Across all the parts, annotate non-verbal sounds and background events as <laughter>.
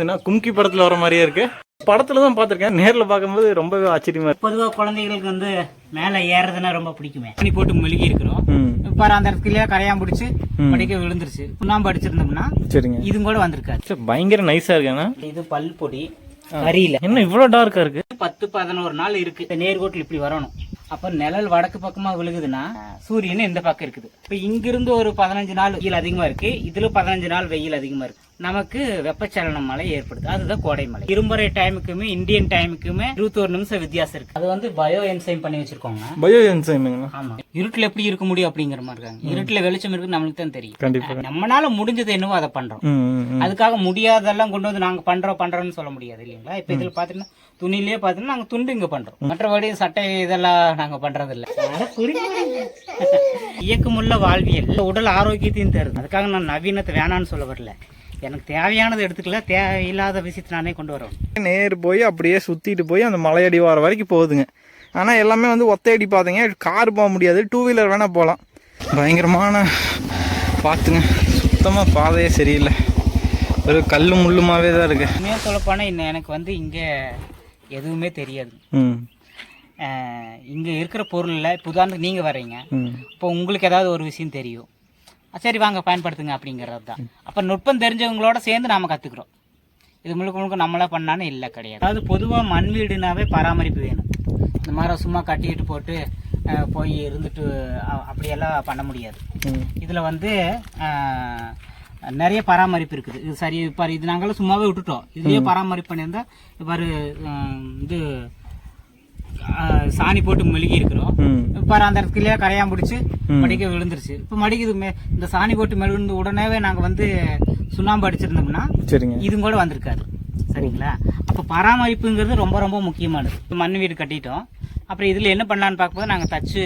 என்னதுன்னா கும்கி படத்துல வர மாதிரியே இருக்கு. படத்துல தான் பார்த்திருக்கேன். நேர்ல பார்க்கும்போது ரொம்பவே ஆச்சரியமா இருக்கு. பொதுவாக குழந்தைகளுக்கு வந்து மேலே ஏறுறதுன்னா ரொம்ப பிடிக்குமே. தண்ணி போட்டு மெழுகி இருக்கிறோம். இப்போ அந்த இடத்துலயே கரையான் பிடிச்சி படிக்க விழுந்துருச்சு. சுண்ணாம்பு அடிச்சிருந்தோம்னா சரிங்க. இதுவும் கூட வந்திருக்காது. சரி, பயங்கர நைஸா இருக்கேண்ணா இது பல் பொடி கறியில என்ன இவ்வளவு டார்க்கா இருக்கு? பத்து பதினோரு நாள் இருக்கு. இந்த நேர்கோட்டில் இப்படி வரணும். அப்ப நிழல் வடக்கு பக்கமா விழுகுதுன்னா சூரியன் இந்த பக்கம் இருக்குது. இப்ப இங்கிருந்து ஒரு பதினஞ்சு நாள் வெயில் அதிகமா இருக்கு. இதுல பதினஞ்சு நாள் வெயில் அதிகமா இருக்கு. நமக்கு வெப்பச்சலன மழை ஏற்படுது அதுதான் கோடை மழை. இரும்பறை டைமுக்குமே இந்தியன் டைமுக்குமே இருபத்தோரு நிமிஷம் வித்தியாசம் இருக்கு. அது வந்து பயோ என்சைம் பண்ணி வச்சிருக்கோங்க. பயோ என்சைமுங்கண்ணா ஆமா. இருட்டுல எப்படி இருக்க முடியும் அப்படிங்கிற மாதிரி இருக்காங்க. இருட்டுல வெளிச்சம் இருக்கு நம்மளுக்கு தான் தெரியும். நம்மனால முடிஞ்சது என்னவோ அதை பண்றோம். அதுக்காக முடியாதெல்லாம் கொண்டு வந்து நாங்க பண்றோம் பண்றோம்னு சொல்ல முடியாது இல்லைங்களா? இப்ப இதுல பாத்தீங்கன்னா துணிலேயே பாத்தீங்கன்னா நாங்க துண்டு இங்க பண்றோம். மற்றபடி சட்டை இதெல்லாம் நாங்க பண்றது இல்ல இயக்கமுள்ள வாழ்வியல். உடல் ஆரோக்கியத்தையும் தருது. அதுக்காக நான் நவீனத்தை வேணான்னு சொல்ல வரல. எனக்கு தேவையானது எடுத்துக்கல. தேவையில்லாத விஷயத்தை நானே கொண்டு வரோம் நேர் போய் அப்படியே சுத்திட்டு போய் அந்த மலையடி வார வரைக்கும் போகுதுங்க. ஆனா எல்லாமே வந்து ஒத்தையடி பாதைங்க. கார் போக முடியாது. டூ வீலர் வேணா போகலாம் பயங்கரமான பார்த்துங்க சுத்தமா பாதையே சரியில்லை. ஒரு கல்லு முள்ளுமாவே தான் இருக்கு. உண்மையாக சொல்லப்போனால் இன்னும் எனக்கு வந்து இங்கே எதுவுமே தெரியாது. இங்க இருக்கிற பொருளில் இப்போ உதாரணத்துக்கு நீங்கள் வர்றீங்க. ம். இப்போ உங்களுக்கு ஏதாவது ஒரு விஷயம் தெரியும். சரி வாங்க பயன்படுத்துங்க அப்படிங்கிறது தான். அப்போ நுட்பம் தெரிஞ்சவங்களோட சேர்ந்து நாம கற்றுக்குறோம் இது முழுக்க முழுக்க நம்மளா பண்ணான்னு இல்லை கிடையாது. அதாவது பொதுவாக மண் வீடுனாவே பராமரிப்பு வேணும். இந்த மாதிரி சும்மா கட்டிட்டு போட்டு போய் இருந்துட்டு அப்படியெல்லாம் பண்ண முடியாது. இதில் வந்து நிறைய பராமரிப்பு இருக்குது. இது சரி பாரு இது நாங்களும் சும்மாவே விட்டுட்டோம். இதுலயே பராமரிப்பு பண்ணியிருந்தா பாரு இது சாணி போட்டு மெழுகி இருக்கிறோம். பாரு அந்த இடத்துலயே கரையான் பிடிச்சி ம். மடிக்க விழுந்துருச்சு. இப்போ மடிக்குது இந்த சாணி போட்டு மெழுகுந்து உடனேவே நாங்கள் வந்து சுண்ணாம்பு அடிச்சிருந்தோம்னா இதுவும் கூட வந்திருக்காது. சரிங்களா? அப்போ பராமரிப்புங்கிறது ரொம்ப ரொம்ப முக்கியமானது. இப்ப மண் வீடு கட்டிட்டோம். அப்புறம் இதில் என்ன பண்ணலான்னு பார்க்கும்போது நாங்கள் தச்சு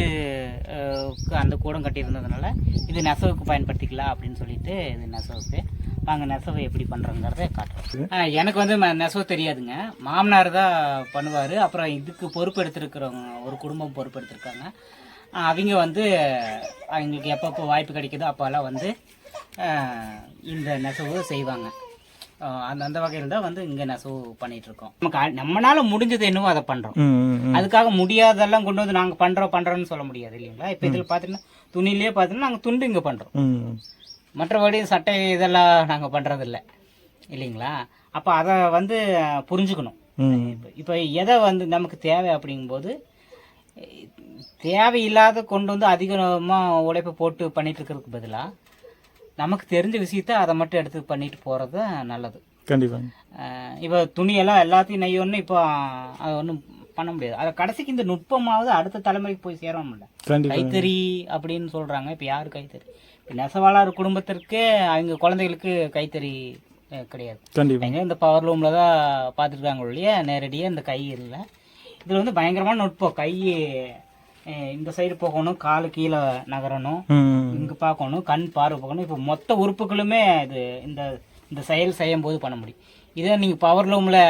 அந்த கூடம் கட்டியிருந்ததுனால இது நெசவுக்கு பயன்படுத்திக்கலாம் அப்படின்னு சொல்லிட்டு இது நெசவுக்கு. நாங்கள் நெசவு எப்படி பண்ணுறோங்கிறத காட்டுறோம். எனக்கு வந்து ம- நெசவு தெரியாதுங்க. மாமனார் தான் பண்ணுவார். அப்புறம் இதுக்கு பொறுப்பு எடுத்துருக்கிறவங்க ஒரு குடும்பம் பொறுப்பு எடுத்திருக்காங்க. அவங்க வந்து அவங்களுக்கு எப்பப்போ வாய்ப்பு கிடைக்குதோ அப்போல்லாம் வந்து இந்த நெசவு செய்வாங்க. அந்த அந்த வகையில் தான் வந்து இங்கே நெசவு பண்ணிட்டு இருக்கோம் நமக்கு நம்மனால முடிஞ்சது என்னவோ அதை பண்றோம். அதுக்காக முடியாதெல்லாம் கொண்டு வந்து நாங்க பண்றோம் பண்றோம்னு சொல்ல முடியாது இல்லைங்களா? இப்போ இதில் பார்த்தீங்கன்னா துணிலேயே பார்த்தீங்கன்னா நாங்கள் துண்டு இங்கே பண்றோம். மற்றபடி சட்டை இதெல்லாம் நாங்க பண்றது இல்ல இல்லைங்களா? அப்போ அதை வந்து புரிஞ்சுக்கணும். இப்போ எதை வந்து நமக்கு தேவை அப்படிங்கும்போது தேவையில்லாத கொண்டு வந்து அதிகமாக உழைப்பு போட்டு பண்ணிட்டு இருக்கிறதுக்கு பதிலாக நமக்கு தெரிஞ்ச விஷயத்த அதை மட்டும் எடுத்து பண்ணிட்டு போகிறது நல்லது. கண்டிப்பாங்க அஹ் இப்போ துணியெல்லாம் எல்லாத்தையும் நெய்யணும்னு இப்போ அதை ஒன்றும் பண்ண முடியாது. அதை கடைசிக்கு இந்த நுட்பமாவது அடுத்த தலைமுறைக்கு போய் சேரணும்ல. கண்டிப்பா. கைத்தறி அப்படின்னு சொல்றாங்க. இப்போ யாரு கைத்தறி? இப்போ நெசவாளர் குடும்பத்திற்கு அவங்க குழந்தைகளுக்கு கைத்தறி கிடையாது. கண்டிப்பா. அவங்க இந்த பவர் லூமில் தான் பார்த்துருக்காங்க ஒழிய நேரடியாக இந்த கை இல்லை. இதில் வந்து பயங்கரமான நுட்பம். கை இந்த சைடு போகணும் காலு கீழே நகரணும் இங்கே பார்க்கணும் கண் பார்வை பார்க்கணும். இப்போ மொத்த உறுப்புகளுமே இது இந்த இந்த செயல் செய்யும் போது பண்ண முடியும். இதே நீங்கள் பவர் லூமில்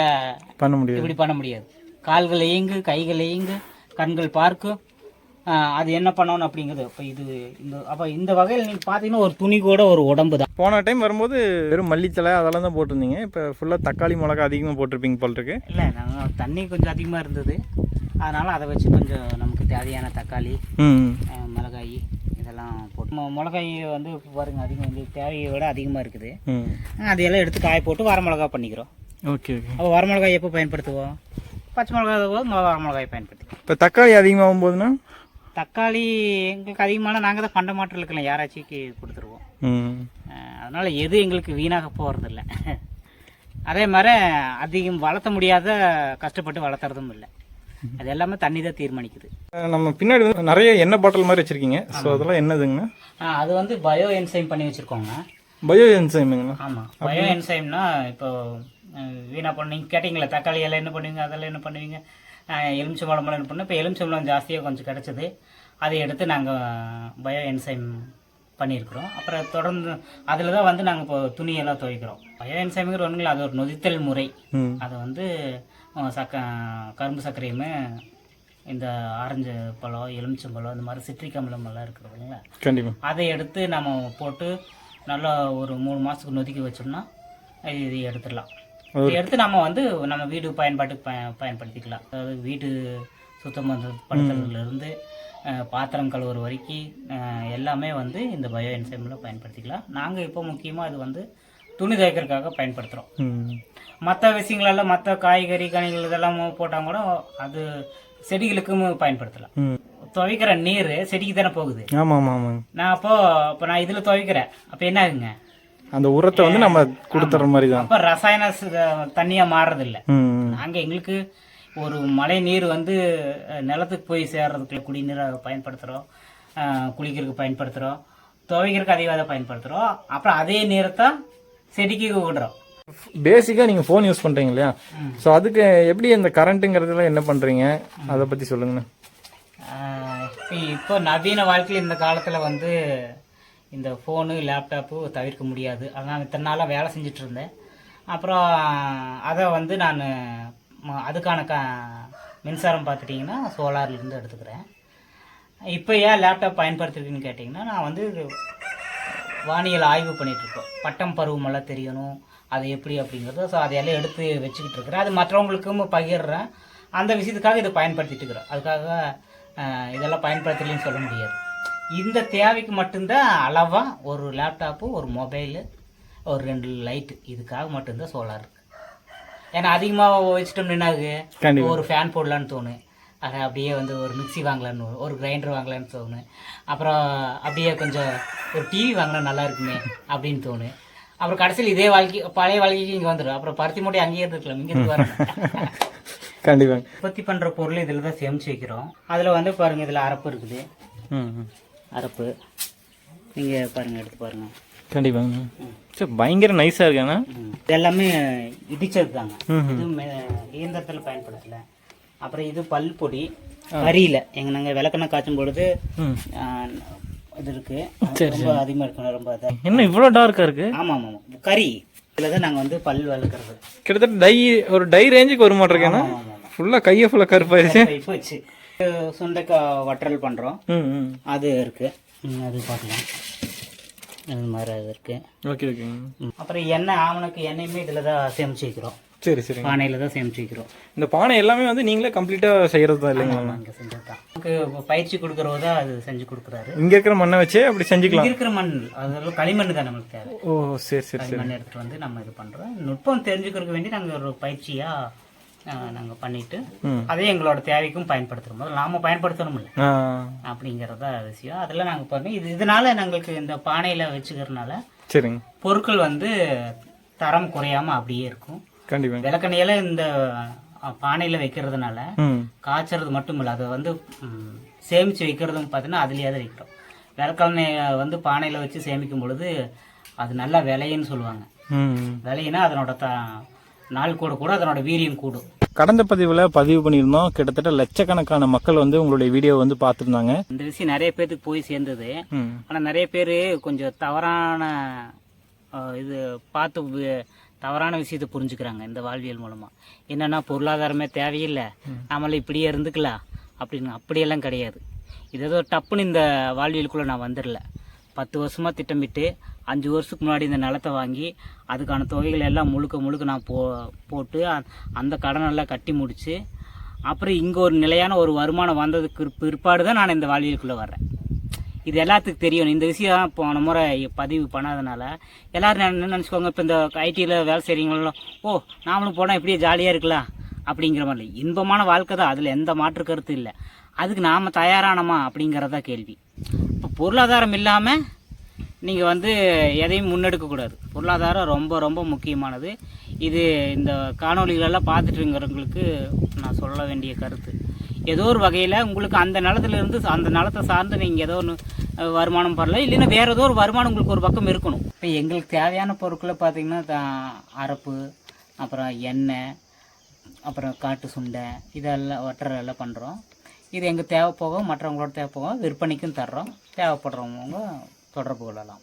பண்ண முடியாது. இப்படி பண்ண முடியாது. கால்கள் இயங்கு கைகள் இயங்கு கண்கள் பார்க்கும். அது என்ன பண்ணணும் அப்படிங்கிறது. இப்போ இது இந்த அப்போ இந்த வகையில் நீங்கள் பார்த்தீங்கன்னா ஒரு துணி கூட ஒரு உடம்பு தான். போன டைம் வரும்போது வெறும் மல்லித்தலை அதெல்லாம் தான் போட்டிருந்தீங்க. இப்போ ஃபுல்லாக தக்காளி மிளகா அதிகமாக போட்டிருப்பீங்க போல் இருக்கு. இல்லை நாங்கள் தண்ணி கொஞ்சம் அதிகமாக இருந்தது. அதனால் அதை வச்சு கொஞ்சம் நமக்கு தேவையான தக்காளி மிளகாய் இதெல்லாம் போட்டு. மிளகாய் வந்து பாருங்க அதிகம் வந்து தேவையை விட அதிகமாக இருக்குது. அதையெல்லாம் எடுத்து காய போட்டு வரமிளகா பண்ணிக்கிறோம். Okay okay. அப்போ வரமிளகாய் எப்போ பயன்படுத்துவோம்? பச்சை மிளகாய் போது மொ- வரமிளகாய் பயன்படுத்திக்குவோம் இப்போ தக்காளி அதிகமாகும் போதுன்னா தக்காளி எங்களுக்கு அதிகமான நாங்கள் தான் பண்ட மாட்டில் இருக்கலாம் யாராச்சும் கொடுத்துருவோம். அதனால எது எங்களுக்கு வீணாக போகிறதில்ல அதே மாதிரி அதிகம் வளர்த்த முடியாத கஷ்டப்பட்டு வளர்த்துறதும் இல்லை. அது எல்லாமே தண்ணி தான் தீர்மானிக்குது. நம்ம பின்னாடி வந்து நிறைய எண்ணெய் பாட்டில் மாதிரி வச்சுருக்கீங்க. ஸோ அதெல்லாம் என்னதுங்கண்ணா? அது வந்து பயோ என்சைம் பண்ணி வச்சுருக்கோங்க பயோ என்சைமுங்கண்ணா ஆமாம் பயோ என்சைம்னா இப்போ அஹ், வீணா பண்ண நீங்கள் கேட்டிங்களே தக்காளி எல்லாம் என்ன பண்ணுவீங்க அதெல்லாம் என்ன பண்ணுவீங்க? எலுமிச்சை பழமெல்லாம் என்ன பண்ணோம் இப்போ எலுமிச்சம்பழம் ஜாஸ்தியாக கொஞ்சம் கிடச்சிது. அதை எடுத்து நாங்கள் பயோ என்சைம் பண்ணியிருக்கிறோம். அப்புறம் தொடர்ந்து அதில் தான் வந்து நாங்கள் இப்போ துணியெல்லாம் துவைக்கிறோம். பயோ என்சைமுங்கிற இல்லை அது ஒரு நொதித்தல் முறை. அதை வந்து சக்க கரும்பு சர்க்கரையுமே இந்த ஆரஞ்சு பழம் எலுமிச்சம்பழம் இந்த மாதிரி சிட்ரிக் அமிலம் எல்லாம் இருக்குது இல்லைங்களா? கண்டிப்பாக அதை எடுத்து நம்ம போட்டு நல்லா ஒரு மூணு மாதத்துக்கு நொதிக்க வச்சோம்னா இது எடுத்துடலாம். எடுத்து நம்ம வந்து நம்ம வீடு பயன்பாட்டுக்கு பய பயன்படுத்திக்கலாம். அதாவது வீடு சுத்தம் படுத்துறதுல இருந்து அஹ், பாத்திரம் கழுவுற வரைக்கும் எல்லாமே வந்து இந்த பயோ என்சைமில் பயன்படுத்திக்கலாம். நாங்கள் இப்போ முக்கியமாக இது வந்து துணி துவைக்கிறதுக்காக பயன்படுத்துகிறோம் மற்ற விஷயங்களெல்லாம் மற்ற காய்கறி கனிகள் இதெல்லாம் போட்டால் கூட அது செடிகளுக்கும் பயன்படுத்தலாம். துவைக்கிற நீர் செடிக்கு தானே போகுது. ஆமாம் ஆமாம் நான் அப்போ இப்போ நான் இதில் துவைக்கிறேன். அப்போ என்ன ஆகுங்க? அந்த உரத்தை வந்து நம்ம கொடுத்துற மாதிரி தான் அப்போ ரசாயன ச- தண்ணியா மாறுறதில்ல நாங்கள் எங்களுக்கு ஒரு மழை நீர் வந்து நிலத்துக்கு போய் சேர்றதுக்கு குடிநீரை பயன்படுத்துகிறோம் குளிக்கிறதுக்கு பயன்படுத்துகிறோம் துவைக்கிறதுக்கு அதிகம் அதை பயன்படுத்துகிறோம் அப்புறம் அதே நீரை தான் செடிக்கு விடுறோம். பேசிக்காக நீங்கள் ஃபோன் யூஸ் பண்ணுறீங்க இல்லையா? ஸோ அதுக்கு எப்படி இந்த கரண்ட்டுங்கிறதுல என்ன பண்ணுறீங்க அதை பற்றி சொல்லுங்கண்ணே. இப்போ நவீன வாழ்க்கையில் இந்த காலத்தில் வந்து இந்த ஃபோனு லேப்டாப்பு தவிர்க்க முடியாது. அதனால் இத்தனை நாளாக வேலை செஞ்சுட்டு இருந்தேன். அப்புறம் அதை வந்து நான் அதுக்கான க மின்சாரம் பார்த்துட்டிங்கன்னா சோலார்லேருந்து எடுத்துக்கிறேன். இப்போ ஏன் லேப்டாப் பயன்படுத்துறதுன்னு கேட்டிங்கன்னா நான் வந்து வானியல் ஆய்வு பண்ணிகிட்ருக்கோம் பட்டம் பருவமெல்லாம் தெரியணும். அது எப்படி அப்படிங்கிறது ஸோ அதையெல்லாம் எடுத்து வச்சுக்கிட்டு இருக்கிறேன். அது மற்றவங்களுக்கும் பகிர்றேன். அந்த விஷயத்துக்காக இதை பயன்படுத்திட்டு இருக்கிறோம். அதுக்காக இதெல்லாம் பயன்படுத்தலைன்னு சொல்ல முடியாது. இந்த தேவைக்கு மட்டும்தான் அளவாக ஒரு லேப்டாப்பு ஒரு மொபைலு ஒரு ரெண்டு லைட்டு இதுக்காக மட்டும்தான் சோலார் இருக்கு. ஏன்னா அதிகமாக வச்சுட்டோம்னா என்ன ஆகுது கண்டிப்பா. ஒரு ஃபேன் போடலான்னு தோணும். அதை அப்படியே வந்து ஒரு மிக்ஸி வாங்கலான்னு. ஒரு கிரைண்டர் வாங்கலான்னு தோணும். அப்புறம் அப்படியே கொஞ்சம் ஒரு டிவி வாங்கினா நல்லா இருக்குமே அப்படின்னு தோணும். அப்புறம் கடைசியில் இதே வாழ்க்கை பழைய வாழ்க்கைக்கு இங்கே வந்துடும் அப்புறம் பருத்தி மூட்டை அங்கேயே இருக்கலாம் இங்கே இருந்து வரணும் <laughs> கண்டிப்பாங்க உற்பத்தி பண்ணுற பொருள் இதில் தான் சேமிச்சு வைக்கிறோம். அதில் வந்து பாருங்கள் இதில் அரப்பு இருக்குது. அரப்பு. நீங்கள் பாருங்கள் எடுத்து பாருங்கள் கண்டிப்பாங்க. சரி பயங்கர நைஸாக இருக்காண்ணா இது எல்லாமே இடிச்சது தாங்க இது இயந்திரத்தில் பயன்படுத்தல. அப்புறம் இது பல் பொடி. கறியில் எங்க நாங்கள் விளக்கெண்ணெய் காய்ச்சும் பொழுது இது இருக்கு. ரொம்ப அதிகமாக இருக்கணும் ரொம்ப இதாக என்ன இவ்வளோ டார்க்காக இருக்கு? ஆமாம் ஆமாம் ஆமாம் கறி. இதில் தான் நாங்கள் வந்து பல் வளர்க்குறது. கிட்டத்தட்ட டை ஒரு டை ரேஞ்சுக்கு ஆமாம் ஆமாம் ஃபுல்லாக கையை ஃபுல்லாக கருப்பாயிருச்சு இப்போ வச்சு சுண்டைக்காய் வற்றல் பண்ணுறோம் அது இருக்கு. ம், அது பார்க்கலாம். அது மாதிரி அது இருக்கு. ஓகே ஓகேங்க. அப்புறம் எண்ணெய் ஆமணக்கு எண்ணெயுமே இதில் தான் சேமிச்சு வைக்கிறோம். சரி சரிங்க பானையில் தான் சேமிச்சு வைக்கிறோம். இந்த பானை எல்லாமே வந்து நீங்களே கம்ப்ளீட்டாக செய்கிறது தான் இல்லைங்களா? அங்கே செஞ்சது தான். நமக்கு பயிற்சி கொடுக்குறவோ தான் அது செஞ்சு கொடுக்குறாரு. இங்கே இருக்கிற மண்ணை வச்சே அப்படி செஞ்சுக்கலாம். இங்க இருக்கிற மண் அதெல்லாம் களிமண் தான் நம்மளுக்கு தேவை. ஓ சரி சரி சரி. களிமண் எடுத்துட்டு வந்து நம்ம இது பண்றோம். நுட்பம் தெரிஞ்சுக்கிறதுக்கு வேண்டி நாங்கள் ஒரு பயிற்சியா அஹ், நாங்க பண்ணிட்டு. அதே எங்களோட தேவைக்கும் பயன்படுத்துறோம். போது நாம பயன்படுத்தணும்ல. அப்படிங்கறதா விஷயம். அதெல்லாம் நாங்க பண்ணி இது இதனால எங்களுக்கு இந்த பானையில வச்சுக்கிறதுனால சரிங்க. பொருட்கள் வந்து தரம் குறையாம அப்படியே இருக்கும். கண்டிப்பாங்க விளக்கணையில இந்த பானையில வைக்கிறதுனால காய்ச்சறது மட்டும் இல்லை அதை வந்து சேமிச்சு வைக்கிறதும் பார்த்தீங்கன்னா அதுலேயே தான் வைக்கிறோம். விளக்கெண்ணெயை வந்து பானையில் வச்சு சேமிக்கும் பொழுது அது நல்லா விளையுன்னு சொல்லுவாங்க. விளையினா அதனோட த நாள் கூட கூட அதனோட வீரியம் கூடும். கடந்த பதிவில் பதிவு பண்ணியிருந்தோம். கிட்டத்தட்ட லட்சக்கணக்கான மக்கள் வந்து உங்களுடைய வீடியோ வந்து பார்த்துருந்தாங்க. இந்த விஷயம் நிறைய பேர்த்துக்கு போய் சேர்ந்தது. ஆனால் நிறைய பேர் கொஞ்சம் தவறான இது பார்த்து தவறான விஷயத்தை புரிஞ்சுக்கிறாங்க இந்த வாழ்வியல் மூலமாக என்னன்னா பொருளாதாரமே தேவையில்லை. நம்மள இப்படியே இருந்துக்கலாம். அப்படின்னு அப்படியெல்லாம் கிடையாது. இது ஏதோ டப்புன்னு இந்த வாழ்வியலுக்குள்ளே நான் வந்துடல. பத்து வருஷமாக திட்டமிட்டு அஞ்சு வருஷத்துக்கு முன்னாடி இந்த நிலத்தை வாங்கி அதுக்கான தொகைகள் எல்லாம் முழுக்க முழுக்க நான் போ போட்டு அ- அந்த கடனெல்லாம் கட்டி முடித்து அப்புறம் இங்கே ஒரு நிலையான ஒரு வருமானம் வந்ததுக்கு பிற்பாடு தான் நான் இந்த வாழ்வியலுக்குள்ளே வர்றேன். இது எல்லாத்துக்கும் தெரியும். இந்த விஷயம் போன முறை பதிவு பண்ணாதனால. எல்லோரும் என்ன நினச்சிக்கோங்க இப்போ இந்த ஐடியில் வேலை செய்கிறீங்களோ ஓ நாமளும் போனால் இப்படியே ஜாலியாக இருக்கலாம் அப்படிங்கிற மாதிரி இன்பமான வாழ்க்கை தான். அதில் எந்த மாற்று கருத்து இல்லை. அதுக்கு நாம் தயாரானோமா அப்படிங்கிறதா கேள்வி. பொருளாதாரம் இல்லாமல் நீங்கள் வந்து எதையும் முன்னெடுக்கக்கூடாது பொருளாதாரம் ரொம்ப ரொம்ப முக்கியமானது. இது இந்த காணொளிகளெல்லாம் பார்த்துட்டுங்கிறவங்களுக்கு நான் சொல்ல வேண்டிய கருத்து. ஏதோ ஒரு வகையில் உங்களுக்கு அந்த நிலத்துல இருந்து அந்த நிலத்தை சார்ந்து நீங்கள் ஏதோ ஒன்று வருமானம் பரல இல்லைன்னா வேறு ஏதோ ஒரு வருமானம் உங்களுக்கு ஒரு பக்கம் இருக்கணும். இப்போ எங்களுக்கு தேவையான பொருட்களை பார்த்தீங்கன்னா அரப்பு அப்புறம் எண்ணெய் அப்புறம் காட்டு சுண்டை இதெல்லாம் ஒட்டரை எல்லாம் பண்ணுறோம் இது எங்கள் தேவை போக மற்றவங்களோட தேவை போக விற்பனைக்கும் தர்றோம். தேவைப்படுறவங்க தொடர்பு கொள்ளலாம்.